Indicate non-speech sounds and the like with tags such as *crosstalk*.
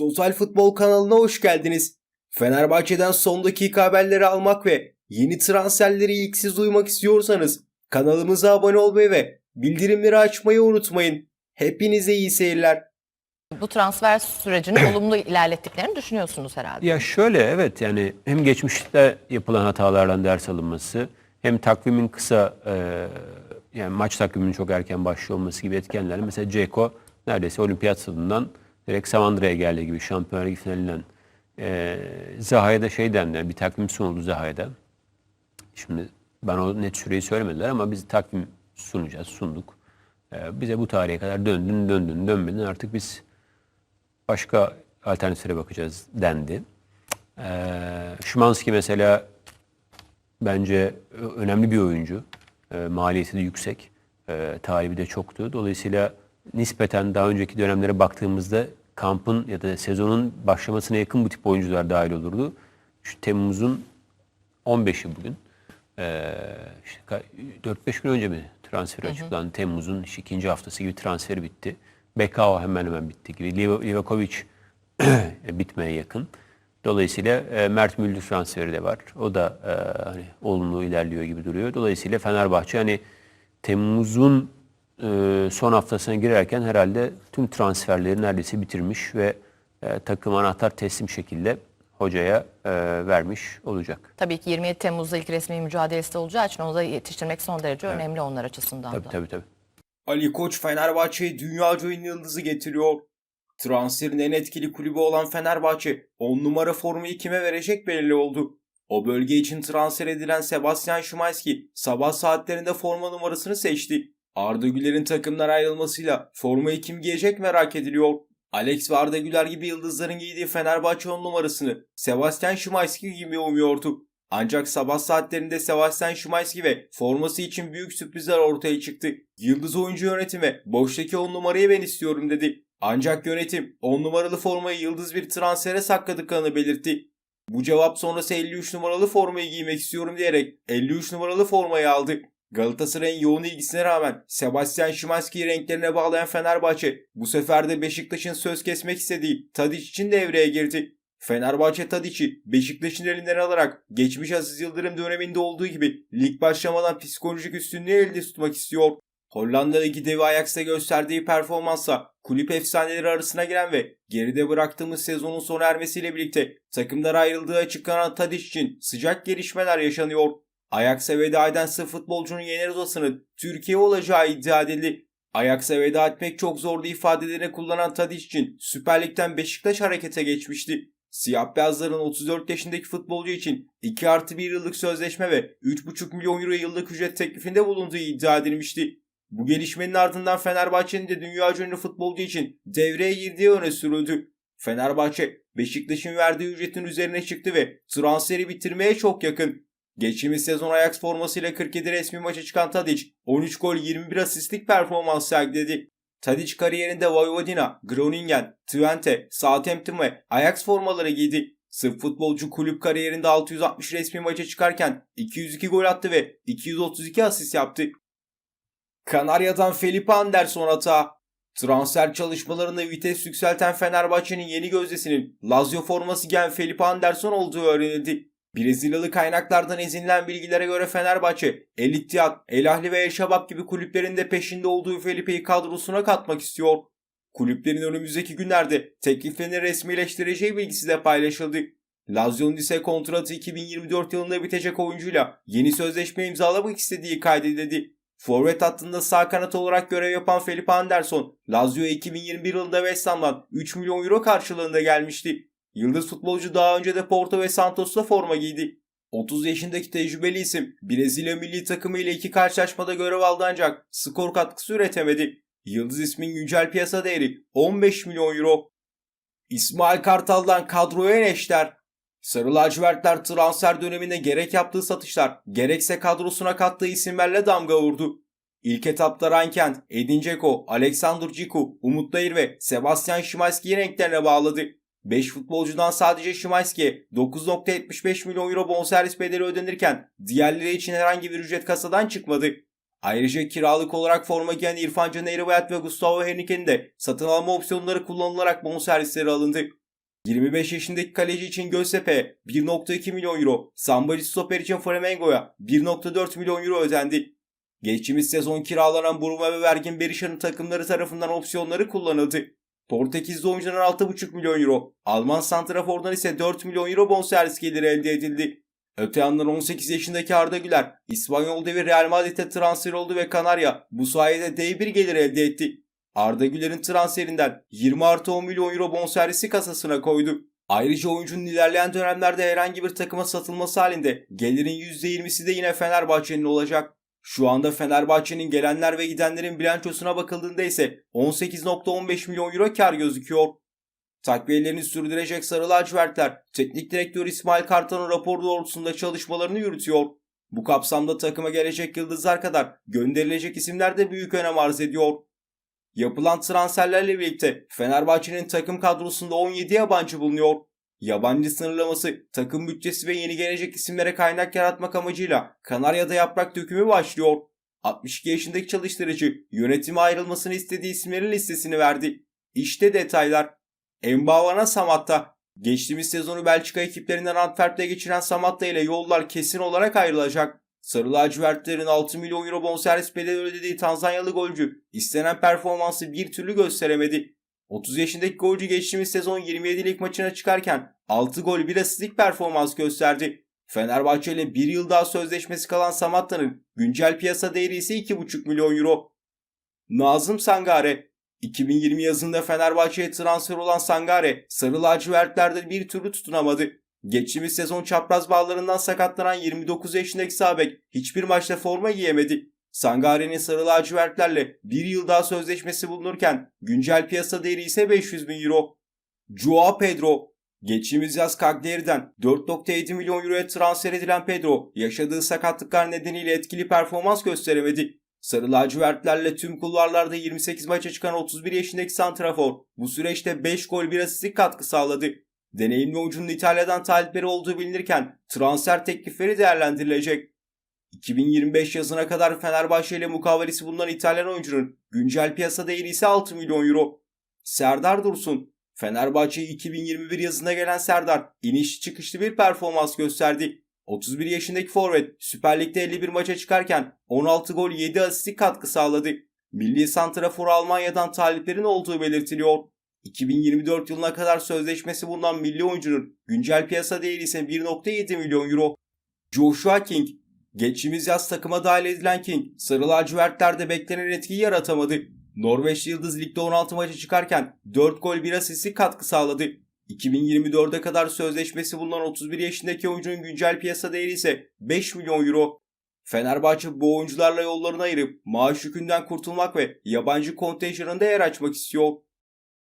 Total Futbol kanalına hoş geldiniz. Fenerbahçe'den son dakika haberleri almak ve yeni transferleri ilk siz duymak istiyorsanız kanalımıza abone olmayı ve bildirimleri açmayı unutmayın. Hepinize iyi seyirler. Bu transfer sürecini *clears throat* olumlu ilerlettiklerini düşünüyorsunuz herhalde. Ya şöyle evet yani hem geçmişte yapılan hatalardan ders alınması hem takvimin kısa e, yani maç takviminin çok erken başlıyor olması gibi etkenlerle mesela Ceko neredeyse olimpiyat stadından Samandıra'ya geldiği gibi şampiyonlar Ligi finalinden e, Zaha'ya da şey dendiler bir takvim sunuldu Zaha'ya Şimdi ben o net süreyi söylemediler ama biz takvim sunacağız sunduk. E, bize bu tarihe kadar döndün döndün dönmedin artık biz başka alternatiflere bakacağız dendi. Ee, Szymanski mesela bence önemli bir oyuncu. Ee, maliyeti de yüksek. Ee, talibi de çoktu. Dolayısıyla nispeten daha önceki dönemlere baktığımızda kampın ya da sezonun başlamasına yakın bu tip oyuncular dahil olurdu. Şu Temmuz'un 15'i bugün. Ee, işte ka- 4-5 gün önce mi transfer açıklandı? Temmuz'un işte ikinci haftası gibi transferi bitti. Bekao hemen hemen bitti gibi. Liv- Livakovic *clears throat* bitmeye yakın. Dolayısıyla e, Mert Müldür transferi de var. O da e, hani olumlu ilerliyor gibi duruyor. Dolayısıyla Fenerbahçe hani Temmuz'un e, son haftasına girerken herhalde tüm transferleri neredeyse bitirmiş ve e, takım anahtar teslim şekilde hocaya e, vermiş olacak. Tabii ki 27 Temmuz'da ilk resmi mücadelesi de olacağı için onu da yetiştirmek son derece önemli onlar açısından Tabii da. tabii tabii. Ali Koç Fenerbahçe'ye dünyaca oyun yıldızı getiriyor. Transferin en etkili kulübü olan Fenerbahçe 10 numara formayı kime verecek belli oldu. O bölge için transfer edilen Sebastian Szymański sabah saatlerinde forma numarasını seçti. Arda Güler'in takımdan ayrılmasıyla formayı kim giyecek merak ediliyor. Alex ve Arda Güler gibi yıldızların giydiği Fenerbahçe 10 numarasını Sebastian Szymański giymeyi umuyordu. Ancak sabah saatlerinde Sebastian Szymański ve forması için büyük sürprizler ortaya çıktı. Yıldız oyuncu yönetime boştaki 10 numarayı ben istiyorum dedi. Ancak yönetim 10 numaralı formayı yıldız bir transfere sakladıklarını belirtti. Bu cevap sonrası 53 numaralı formayı giymek istiyorum diyerek 53 numaralı formayı aldı. Galatasaray'ın yoğun ilgisine rağmen Sebastian Szymański'yi renklerine bağlayan Fenerbahçe bu sefer de Beşiktaş'ın söz kesmek istediği Tadic için devreye girdi. Fenerbahçe Tadic'i Beşiktaş'ın elinden alarak geçmiş Aziz Yıldırım döneminde olduğu gibi lig başlamadan psikolojik üstünlüğü elde tutmak istiyor. Hollanda'daki devi Ajax'ta gösterdiği performansla kulüp efsaneleri arasına giren ve geride bıraktığımız sezonun sona ermesiyle birlikte takımdan ayrıldığı açıklanan Tadic için sıcak gelişmeler yaşanıyor. Ajax'a veda eden sırf futbolcunun yeni odasının Türkiye olacağı iddia edildi. Ajax'a veda etmek çok zordu ifadelerini kullanan Tadic için Süper Lig'den Beşiktaş harekete geçmişti. Siyah beyazların 34 yaşındaki futbolcu için 2 artı 1 yıllık sözleşme ve 3,5 milyon euro yıllık ücret teklifinde bulunduğu iddia edilmişti. Bu gelişmenin ardından Fenerbahçe'nin de dünya ünlü futbolcu için devreye girdiği öne sürüldü. Fenerbahçe Beşiktaş'ın verdiği ücretin üzerine çıktı ve transferi bitirmeye çok yakın. Geçtiğimiz sezon Ajax formasıyla 47 resmi maça çıkan Tadic 13 gol 21 asistlik performans sergiledi. Tadic kariyerinde Vojvodina, Groningen, Twente, Southampton ve Ajax formaları giydi. Sırf futbolcu kulüp kariyerinde 660 resmi maça çıkarken 202 gol attı ve 232 asist yaptı. Kanarya'dan Felipe Anderson hata. Transfer çalışmalarında vites yükselten Fenerbahçe'nin yeni gözdesinin Lazio forması giyen Felipe Anderson olduğu öğrenildi. Brezilyalı kaynaklardan edinilen bilgilere göre Fenerbahçe, El İttihad, El Ahli ve El Şabab gibi kulüplerin de peşinde olduğu Felipe'yi kadrosuna katmak istiyor. Kulüplerin önümüzdeki günlerde tekliflerini resmileştireceği bilgisi de paylaşıldı. Lazio'nun ise kontratı 2024 yılında bitecek oyuncuyla yeni sözleşme imzalamak istediği kaydedildi. Forvet hattında sağ kanat olarak görev yapan Felipe Anderson, Lazio'ya 2021 yılında West Ham'dan 3 milyon euro karşılığında gelmişti. Yıldız futbolcu daha önce de Porto ve Santos'ta forma giydi. 30 yaşındaki tecrübeli isim Brezilya milli takımı ile iki karşılaşmada görev aldı ancak skor katkısı üretemedi. Yıldız ismin güncel piyasa değeri 15 milyon euro. İsmail Kartal'dan kadroya neşter. Sarı lacivertler transfer döneminde gerek yaptığı satışlar gerekse kadrosuna kattığı isimlerle damga vurdu. İlk etapta Rankent, Edin Dzeko, Alexander Ciku, Umut Dayır ve Sebastian Szymański'yi renklerine bağladı. 5 futbolcudan sadece Szymański'ye 9.75 milyon euro bonservis bedeli ödenirken diğerleri için herhangi bir ücret kasadan çıkmadı. Ayrıca kiralık olarak forma giyen İrfan Can ve Gustavo Henrique'nin de satın alma opsiyonları kullanılarak bonservisleri alındı. 25 yaşındaki kaleci için Göztepe 1.2 milyon euro, Sambali stoper için Flamengo'ya 1.4 milyon euro ödendi. Geçtiğimiz sezon kiralanan Buruma ve Vergin Berisha'nın takımları tarafından opsiyonları kullanıldı. Portekizli oyuncudan 6.5 milyon euro, Alman santrafordan ise 4 milyon euro bonservis geliri elde edildi. Öte yandan 18 yaşındaki Arda Güler, İspanyol devi Real Madrid'e transfer oldu ve Kanarya bu sayede dev bir gelir elde etti. Arda Güler'in transferinden 20 artı 10 milyon euro bonservisi kasasına koydu. Ayrıca oyuncunun ilerleyen dönemlerde herhangi bir takıma satılması halinde gelirin %20'si de yine Fenerbahçe'nin olacak. Şu anda Fenerbahçe'nin gelenler ve gidenlerin bilançosuna bakıldığında ise 18.15 milyon euro kar gözüküyor. Takviyelerini sürdürecek Sarı Lacivertler, teknik direktör İsmail Kartal'ın raporu doğrultusunda çalışmalarını yürütüyor. Bu kapsamda takıma gelecek yıldızlar kadar gönderilecek isimler de büyük önem arz ediyor. Yapılan transferlerle birlikte Fenerbahçe'nin takım kadrosunda 17 yabancı bulunuyor. Yabancı sınırlaması, takım bütçesi ve yeni gelecek isimlere kaynak yaratmak amacıyla Kanarya'da yaprak dökümü başlıyor. 62 yaşındaki çalıştırıcı yönetime ayrılmasını istediği isimlerin listesini verdi. İşte detaylar. Embavana Samatta. Geçtiğimiz sezonu Belçika ekiplerinden Antwerp'te geçiren Samatta ile yollar kesin olarak ayrılacak. Sarı lacivertlerin 6 milyon euro bonservis bedeli ödediği Tanzanyalı golcü istenen performansı bir türlü gösteremedi. 30 yaşındaki golcü geçtiğimiz sezon 27 lig maçına çıkarken 6 gol bir asistlik performans gösterdi. Fenerbahçe ile bir yıl daha sözleşmesi kalan Samatta'nın güncel piyasa değeri ise 2,5 milyon euro. Nazım Sangare 2020 yazında Fenerbahçe'ye transfer olan Sangare, sarı lacivertlerde bir türlü tutunamadı. Geçtiğimiz sezon çapraz bağlarından sakatlanan 29 yaşındaki Sabek hiçbir maçta forma giyemedi. Sangare'nin sarı lacivertlerle bir yıl daha sözleşmesi bulunurken güncel piyasa değeri ise 500 bin euro. Joao Pedro Geçtiğimiz yaz Cagliari'den 4.7 milyon euroya transfer edilen Pedro yaşadığı sakatlıklar nedeniyle etkili performans gösteremedi. Sarı lacivertlerle tüm kulvarlarda 28 maça çıkan 31 yaşındaki santrafor bu süreçte 5 gol bir asistlik katkı sağladı. Deneyimli oyuncunun İtalya'dan talipleri olduğu bilinirken transfer teklifleri değerlendirilecek. 2025 yazına kadar Fenerbahçe ile mukavelesi bulunan İtalyan oyuncunun güncel piyasa değeri ise 6 milyon euro. Serdar Dursun Fenerbahçe 2021 yazında gelen Serdar iniş çıkışlı bir performans gösterdi. 31 yaşındaki forvet Süper Lig'de 51 maça çıkarken 16 gol 7 asistlik katkı sağladı. Milli Santrafor Almanya'dan taliplerin olduğu belirtiliyor. 2024 yılına kadar sözleşmesi bulunan milli oyuncunun güncel piyasa değeri ise 1.7 milyon euro. Joshua King Geçtiğimiz yaz takıma dahil edilen King, Sarı lacivertlerde beklenen etkiyi yaratamadı. Norveç Yıldız Lig'de 16 maça çıkarken 4 gol 1 asistlik katkı sağladı. 2024'e kadar sözleşmesi bulunan 31 yaşındaki oyuncunun güncel piyasa değeri ise 5 milyon euro. Fenerbahçe bu oyuncularla yollarını ayırıp maaş yükünden kurtulmak ve yabancı kontenjanında yer açmak istiyor.